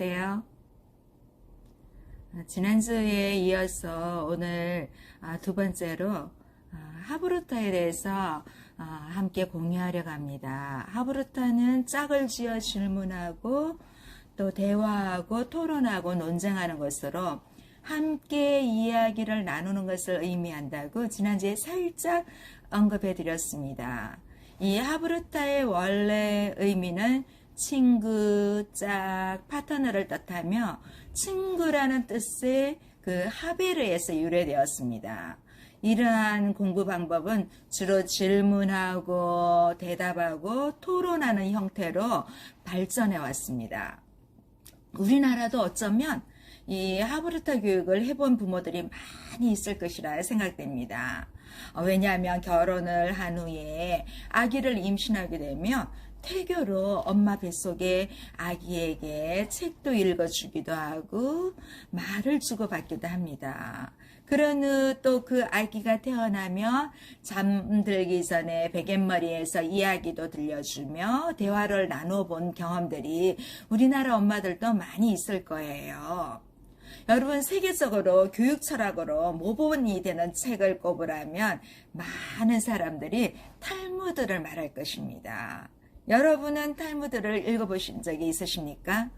안녕하세요. 아, 지난주에 이어서 오늘 아, 두 번째로 아, 하브루타에 대해서 함께 공유하려고 합니다. 하브루타는 짝을 지어 질문하고 또 대화하고 토론하고 논쟁하는 것으로 함께 이야기를 나누는 것을 의미한다고 지난주에 살짝 언급해 드렸습니다. 이 하브루타의 원래 의미는 친구, 짝, 파트너를 뜻하며 친구라는 뜻의 그 하베르에서 유래되었습니다. 이러한 공부 방법은 주로 질문하고 대답하고 토론하는 형태로 발전해 왔습니다. 우리나라도 어쩌면 이 하브르타 교육을 해본 부모들이 많이 있을 것이라 생각됩니다. 어, 왜냐하면 결혼을 한 후에 아기를 임신하게 되면 태교로 엄마 뱃속에 아기에게 책도 읽어주기도 하고 말을 주고받기도 합니다. 그런 후 또 그 아기가 태어나면 잠들기 전에 베갯머리에서 이야기도 들려주며 대화를 나눠본 경험들이 우리나라 엄마들도 많이 있을 거예요. 여러분 세계적으로 교육 철학으로 모범이 되는 책을 꼽으라면 많은 사람들이 탈무드를 말할 것입니다. 여러분은 탈무드를 읽어보신 적이 있으십니까?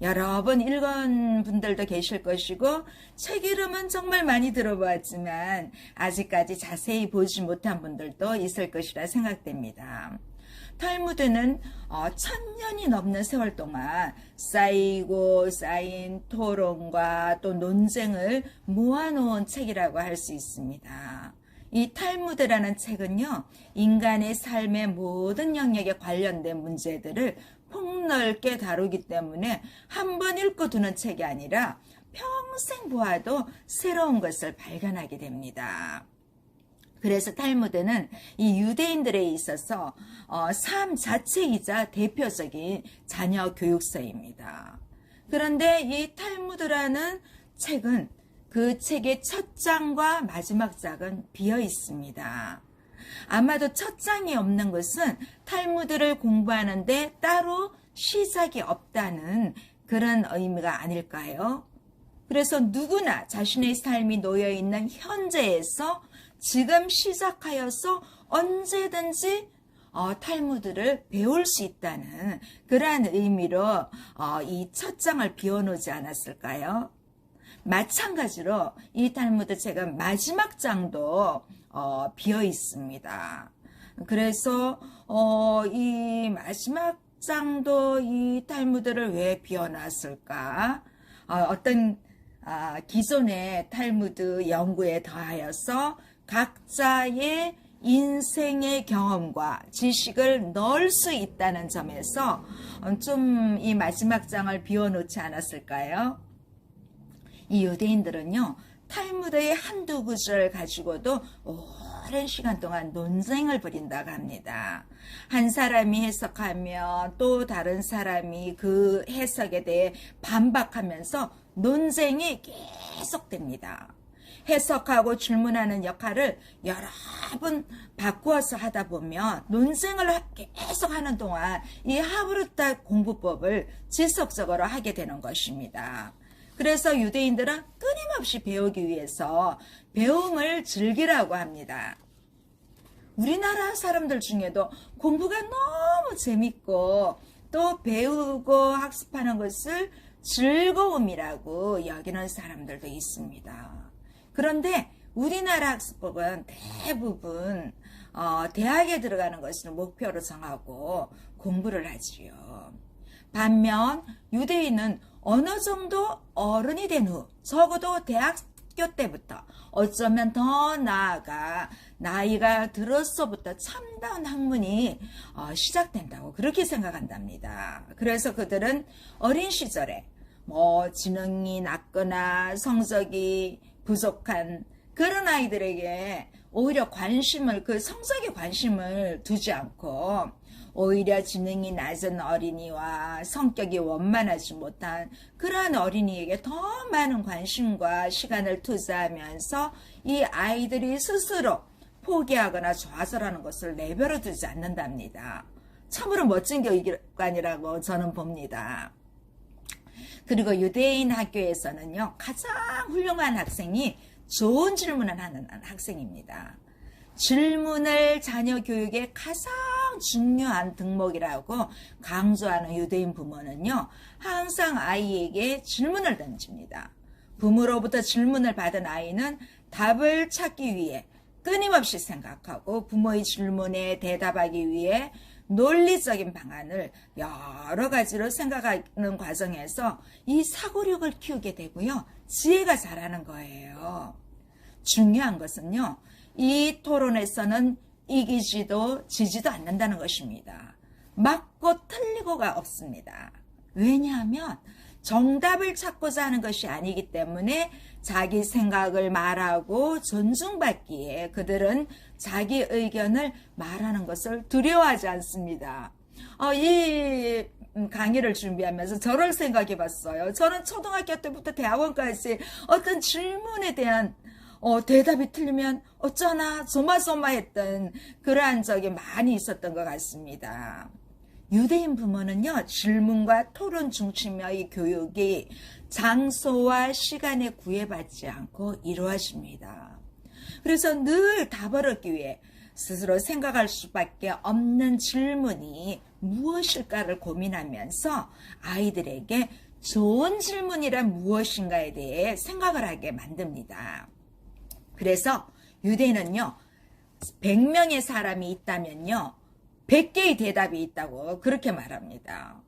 여러 번 읽은 분들도 계실 것이고 책 이름은 정말 많이 들어보았지만 아직까지 자세히 보지 못한 분들도 있을 것이라 생각됩니다. 탈무드는 어, 천년이 넘는 세월 동안 쌓이고 쌓인 토론과 또 논쟁을 모아놓은 책이라고 할 수 있습니다. 이 탈무드라는 책은요, 인간의 삶의 모든 영역에 관련된 문제들을 폭넓게 다루기 때문에 한 번 읽고 두는 책이 아니라 평생 보아도 새로운 것을 발견하게 됩니다. 그래서 탈무드는 이 유대인들에 있어서 어, 삶 자체이자 대표적인 자녀 교육서입니다. 그런데 이 탈무드라는 책은 그 책의 첫 장과 마지막 장은 비어 있습니다. 아마도 첫 장이 없는 것은 탈무드를 공부하는데 따로 시작이 없다는 그런 의미가 아닐까요? 그래서 누구나 자신의 삶이 놓여 있는 현재에서 지금 시작하여서 언제든지 어, 탈무드를 배울 수 있다는 그러한 의미로 어, 이 첫 장을 비워놓지 않았을까요? 마찬가지로 이 탈무드 책은 마지막 장도 어, 비어 있습니다. 그래서 어, 이 마지막 장도 이 탈무드를 왜 비워놨을까? 어, 어떤 아, 기존의 탈무드 연구에 더하여서 각자의 인생의 경험과 지식을 넣을 수 있다는 점에서 좀 이 마지막 장을 비워놓지 않았을까요? 이 유대인들은요, 탈무드의 한두 구절 가지고도 오랜 시간 동안 논쟁을 벌인다고 합니다. 한 사람이 해석하며 또 다른 사람이 그 해석에 대해 반박하면서 논쟁이 계속됩니다. 해석하고 질문하는 역할을 여러 번 바꾸어서 하다 보면 논쟁을 계속 하는 동안 이 하브르타 공부법을 지속적으로 하게 되는 것입니다. 그래서 유대인들은 끊임없이 배우기 위해서 배움을 즐기라고 합니다. 우리나라 사람들 중에도 공부가 너무 재밌고 또 배우고 학습하는 것을 즐거움이라고 여기는 사람들도 있습니다. 그런데 우리나라 학습법은 대부분 어, 대학에 들어가는 것을 목표로 정하고 공부를 하지요. 반면 유대인은 어느 정도 어른이 된 후 적어도 대학교 때부터 어쩌면 더 나아가 나이가 들어서부터 참다운 학문이 어, 시작된다고 그렇게 생각한답니다. 그래서 그들은 어린 시절에 뭐 지능이 낮거나 성적이 부족한 그런 아이들에게 오히려 관심을 그 성적에 관심을 두지 않고 오히려 지능이 낮은 어린이와 성격이 원만하지 못한 그러한 어린이에게 더 많은 관심과 시간을 투자하면서 이 아이들이 스스로 포기하거나 좌절하는 것을 내버려 두지 않는답니다. 참으로 멋진 교육관이라고 저는 봅니다. 그리고 유대인 학교에서는요, 가장 훌륭한 학생이 좋은 질문을 하는 학생입니다. 질문을 자녀 교육의 가장 중요한 덕목이라고 강조하는 유대인 부모는요, 항상 아이에게 질문을 던집니다. 부모로부터 질문을 받은 아이는 답을 찾기 위해 끊임없이 생각하고 부모의 질문에 대답하기 위해 논리적인 방안을 여러 가지로 생각하는 과정에서 이 사고력을 키우게 되고요. 지혜가 자라는 거예요. 중요한 것은요. 이 토론에서는 이기지도 지지도 않는다는 것입니다. 맞고 틀리고가 없습니다. 왜냐하면 정답을 찾고자 하는 것이 아니기 때문에 자기 생각을 말하고 존중받기에 그들은 자기 의견을 말하는 것을 두려워하지 않습니다. 어, 이 강의를 준비하면서 저를 생각해 봤어요. 저는 초등학교 때부터 대학원까지 어떤 질문에 대한 어, 대답이 틀리면 어쩌나 조마조마했던 그러한 적이 많이 있었던 것 같습니다. 유대인 부모는요, 질문과 토론 중심의 교육이 장소와 시간에 구애받지 않고 이루어집니다. 그래서 늘 답을 얻기 위해 스스로 생각할 수밖에 없는 질문이 무엇일까를 고민하면서 아이들에게 좋은 질문이란 무엇인가에 대해 생각을 하게 만듭니다. 그래서 유대는요, 100명의 사람이 있다면요, 100개의 대답이 있다고 그렇게 말합니다.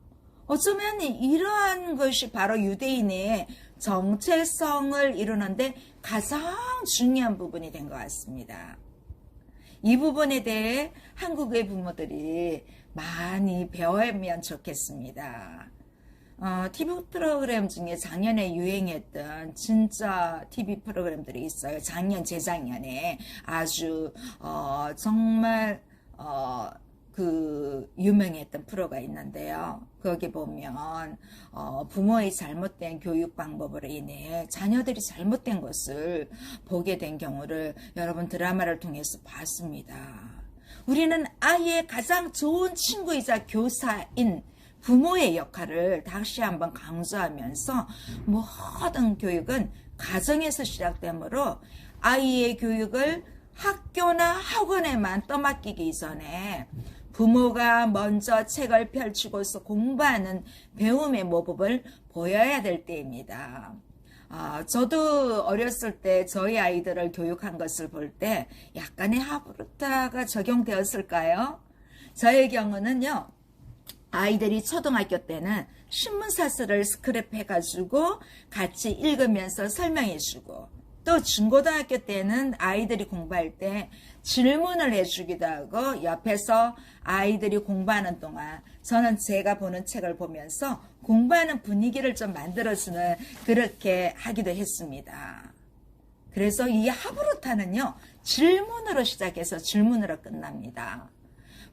어쩌면 이러한 것이 바로 유대인의 정체성을 이루는데 가장 중요한 부분이 된 것 같습니다. 이 부분에 대해 한국의 부모들이 많이 배우면 좋겠습니다. 어, TV 프로그램 중에 작년에 유행했던 진짜 TV 프로그램들이 있어요. 작년, 재작년에 아주 어, 정말 어, 그 유명했던 프로가 있는데요. 거기 보면 어, 부모의 잘못된 교육 방법으로 인해 자녀들이 잘못된 것을 보게 된 경우를 여러분 드라마를 통해서 봤습니다. 우리는 아이의 가장 좋은 친구이자 교사인 부모의 역할을 다시 한번 강조하면서 모든 교육은 가정에서 시작되므로 아이의 교육을 학교나 학원에만 떠맡기기 전에 부모가 먼저 책을 펼치고서 공부하는 배움의 모습을 보여야 될 때입니다. 아, 저도 어렸을 때 저희 아이들을 교육한 것을 볼 때 약간의 하브르타가 적용되었을까요? 저의 경우는요, 아이들이 초등학교 때는 신문사스를 스크랩해가지고 같이 읽으면서 설명해주고, 또 중고등학교 때는 아이들이 공부할 때 질문을 해주기도 하고 옆에서 아이들이 공부하는 동안 저는 제가 보는 책을 보면서 공부하는 분위기를 좀 만들어주는 그렇게 하기도 했습니다. 그래서 이 하브루타는요 질문으로 시작해서 질문으로 끝납니다.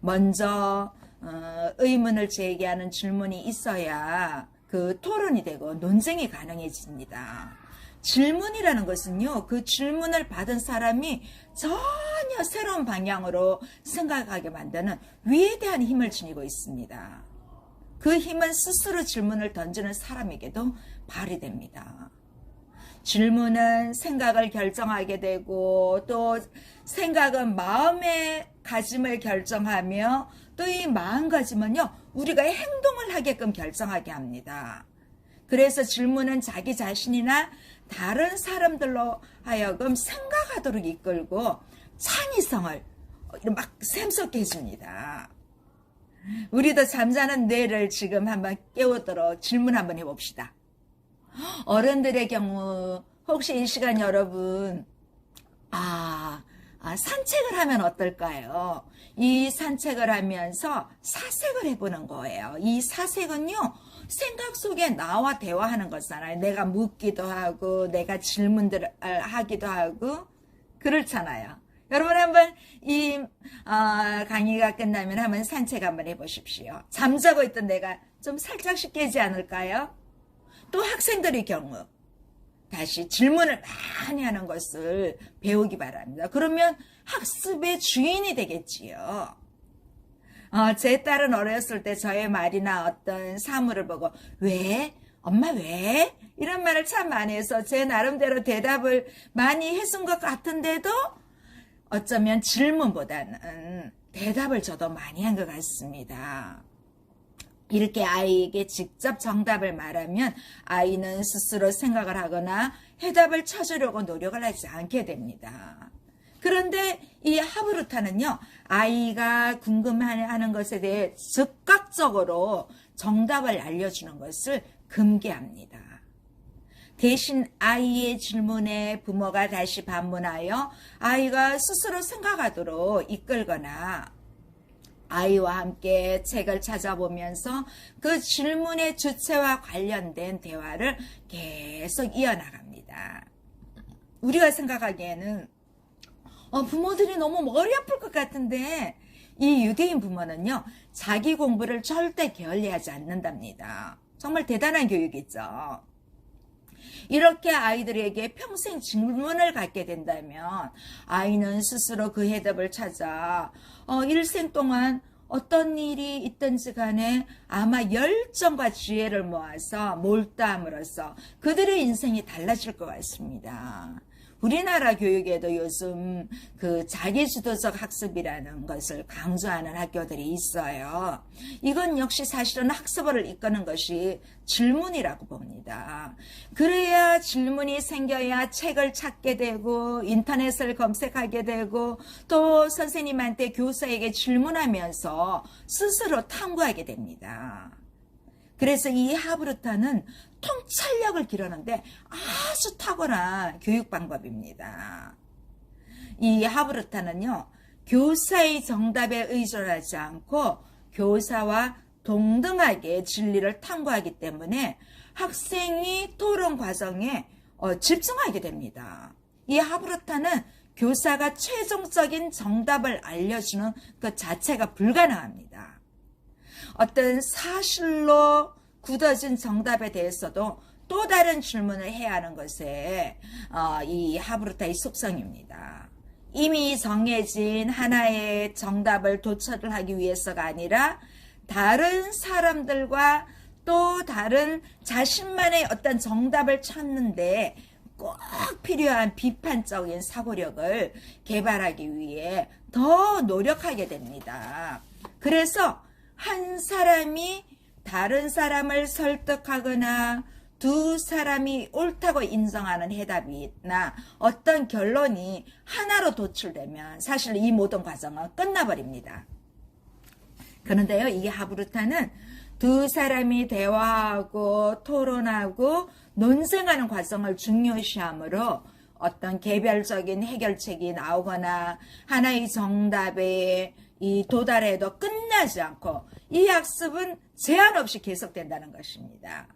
먼저 어, 의문을 제기하는 질문이 있어야 그 토론이 되고 논쟁이 가능해집니다. 질문이라는 것은요, 그 질문을 받은 사람이 전혀 새로운 방향으로 생각하게 만드는 위대한 힘을 지니고 있습니다. 그 힘은 스스로 질문을 던지는 사람에게도 발휘됩니다. 질문은 생각을 결정하게 되고 또 생각은 마음의 가짐을 결정하며 또이 마음가짐은요 우리가 행동을 하게끔 결정하게 합니다. 그래서 질문은 자기 자신이나 다른 사람들로 하여금 생각하도록 이끌고 창의성을 막 샘솟게 해줍니다. 우리도 잠자는 뇌를 지금 한번 깨우도록 질문 한번 해봅시다. 어른들의 경우 혹시 이 시간 여러분 아, 아 산책을 하면 어떨까요? 이 산책을 하면서 사색을 해보는 거예요. 이 사색은요 생각 속에 나와 대화하는 거잖아요. 내가 묻기도 하고, 내가 질문들을 하기도 하고, 그렇잖아요. 여러분 한번 이 어, 강의가 끝나면 한번 산책 한번 해보십시오. 잠자고 있던 내가 좀 살짝씩 깨지 않을까요? 또 학생들의 경우 다시 질문을 많이 하는 것을 배우기 바랍니다. 그러면 학습의 주인이 되겠지요. 어, 제 딸은 어렸을 때 저의 말이나 어떤 사물을 보고 왜 엄마 왜? 이런 말을 참 많이 해서 제 나름대로 대답을 많이 해준 것 같은데도 어쩌면 질문보다는 대답을 저도 많이 한 것 같습니다. 이렇게 아이에게 직접 정답을 말하면 아이는 스스로 생각을 하거나 해답을 찾으려고 노력을 하지 않게 됩니다. 그런데 이 하브루타는요, 아이가 궁금해하는 것에 대해 즉각적으로 정답을 알려주는 것을 금기합니다. 대신 아이의 질문에 부모가 다시 반문하여 아이가 스스로 생각하도록 이끌거나 아이와 함께 책을 찾아보면서 그 질문의 주체와 관련된 대화를 계속 이어나갑니다. 우리가 생각하기에는 어, 부모들이 너무 머리 아플 것 같은데 이 유대인 부모는요 자기 공부를 절대 게을리하지 않는답니다. 정말 대단한 교육이죠. 이렇게 아이들에게 평생 질문을 갖게 된다면 아이는 스스로 그 해답을 찾아 어, 일생 동안 어떤 일이 있든지 간에 아마 열정과 지혜를 모아서 몰두함으로써 그들의 인생이 달라질 것 같습니다. 우리나라 교육에도 요즘 그 자기주도적 학습이라는 것을 강조하는 학교들이 있어요. 이건 역시 사실은 학습을 이끄는 것이 질문이라고 봅니다. 그래야 질문이 생겨야 책을 찾게 되고 인터넷을 검색하게 되고 또 선생님한테 교사에게 질문하면서 스스로 탐구하게 됩니다. 그래서 이 하브르타는 통찰력을 기르는데 아주 탁월한 교육 방법입니다. 이 하브르타는요, 교사의 정답에 의존하지 않고 교사와 동등하게 진리를 탐구하기 때문에 학생이 토론 과정에 어, 집중하게 됩니다. 이 하브르타는 교사가 최종적인 정답을 알려주는 그 자체가 불가능합니다. 어떤 사실로 굳어진 정답에 대해서도 또 다른 질문을 해야 하는 것에 어, 이 하브루타의 속성입니다. 이미 정해진 하나의 정답을 도출을 하기 위해서가 아니라 다른 사람들과 또 다른 자신만의 어떤 정답을 찾는데 꼭 필요한 비판적인 사고력을 개발하기 위해 더 노력하게 됩니다. 그래서 한 사람이 다른 사람을 설득하거나 두 사람이 옳다고 인정하는 해답이나 어떤 결론이 하나로 도출되면 사실 이 모든 과정은 끝나버립니다. 그런데요, 이 하브루타는 두 사람이 대화하고 토론하고 논쟁하는 과정을 중요시하므로 어떤 개별적인 해결책이 나오거나 하나의 정답에 이 도달해도 끝 나지 않고 이 학습은 제한 없이 계속된다는 것입니다.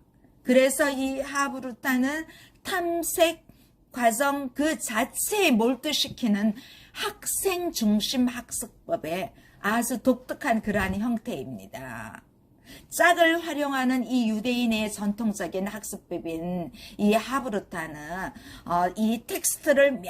그래서 이 하브루타는 탐색 과정 그 자체에 몰두시키는 학생 중심 학습법의 아주 독특한 그러한 형태입니다. 짝을 활용하는 이 유대인의 전통적인 학습법인 이 하브루타는 어, 이 텍스트를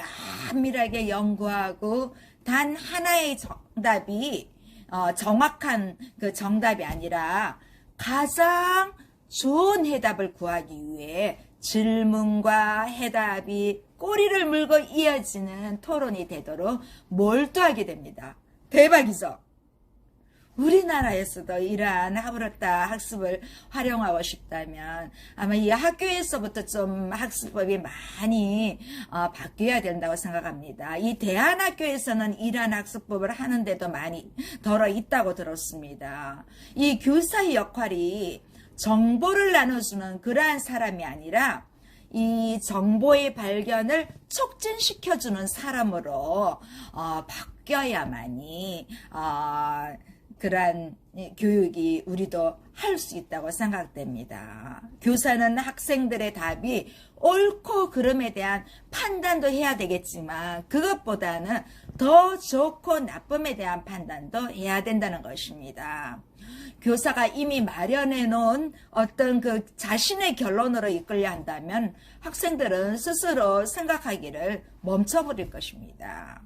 면밀하게 연구하고 단 하나의 정답이 어, 정확한 그 정답이 아니라 가장 좋은 해답을 구하기 위해 질문과 해답이 꼬리를 물고 이어지는 토론이 되도록 몰두하게 됩니다. 대박이죠? 우리나라에서도 이러한 하브르타 학습을 활용하고 싶다면 아마 이 학교에서부터 좀 학습법이 많이 어, 바뀌어야 된다고 생각합니다. 이 대한학교에서는 이러한 학습법을 하는데도 많이 덜어 있다고 들었습니다. 이 교사의 역할이 정보를 나눠주는 그러한 사람이 아니라 이 정보의 발견을 촉진시켜주는 사람으로 어, 바뀌어야만이 어, 그러한 교육이 우리도 할 수 있다고 생각됩니다. 교사는 학생들의 답이 옳고 그름에 대한 판단도 해야 되겠지만 그것보다는 더 좋고 나쁨에 대한 판단도 해야 된다는 것입니다. 교사가 이미 마련해 놓은 어떤 그 자신의 결론으로 이끌려 한다면 학생들은 스스로 생각하기를 멈춰버릴 것입니다.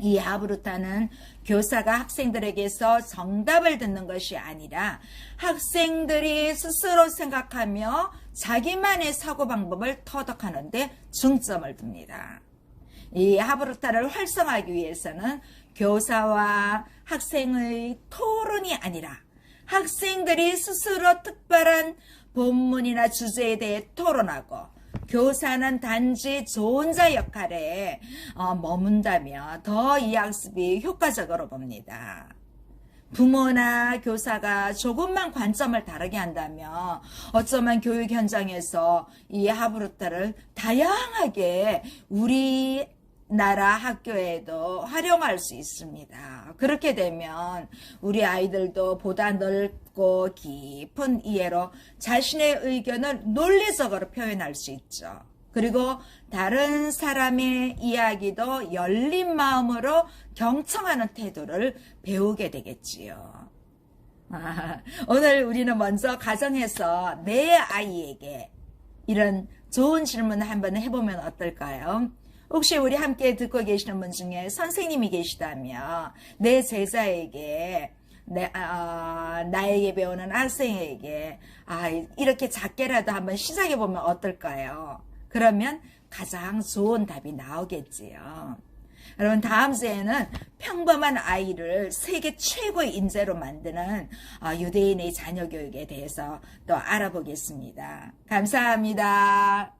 이 하브루타는 교사가 학생들에게서 정답을 듣는 것이 아니라 학생들이 스스로 생각하며 자기만의 사고방법을 터득하는데 중점을 둡니다. 이 하브루타를 활성화하기 위해서는 교사와 학생의 토론이 아니라 학생들이 스스로 특별한 본문이나 주제에 대해 토론하고 교사는 단지 조언자 역할에 어, 머문다면 더이 학습이 효과적으로 봅니다. 부모나 교사가 조금만 관점을 다르게 한다면 어쩌면 교육 현장에서 이 하브루타를 다양하게 우리 나라 학교에도 활용할 수 있습니다. 그렇게 되면 우리 아이들도 보다 넓고 깊은 이해로 자신의 의견을 논리적으로 표현할 수 있죠. 그리고 다른 사람의 이야기도 열린 마음으로 경청하는 태도를 배우게 되겠지요. 아, 오늘 우리는 먼저 가정에서 내 아이에게 이런 좋은 질문을 한번 해보면 어떨까요? 혹시 우리 함께 듣고 계시는 분 중에 선생님이 계시다면 내 제자에게 내, 아, 나에게 배우는 학생에게 아, 이렇게 작게라도 한번 시작해 보면 어떨까요? 그러면 가장 좋은 답이 나오겠지요. 여러분 다음 주에는 평범한 아이를 세계 최고의 인재로 만드는 어, 유대인의 자녀 교육에 대해서 또 알아보겠습니다. 감사합니다.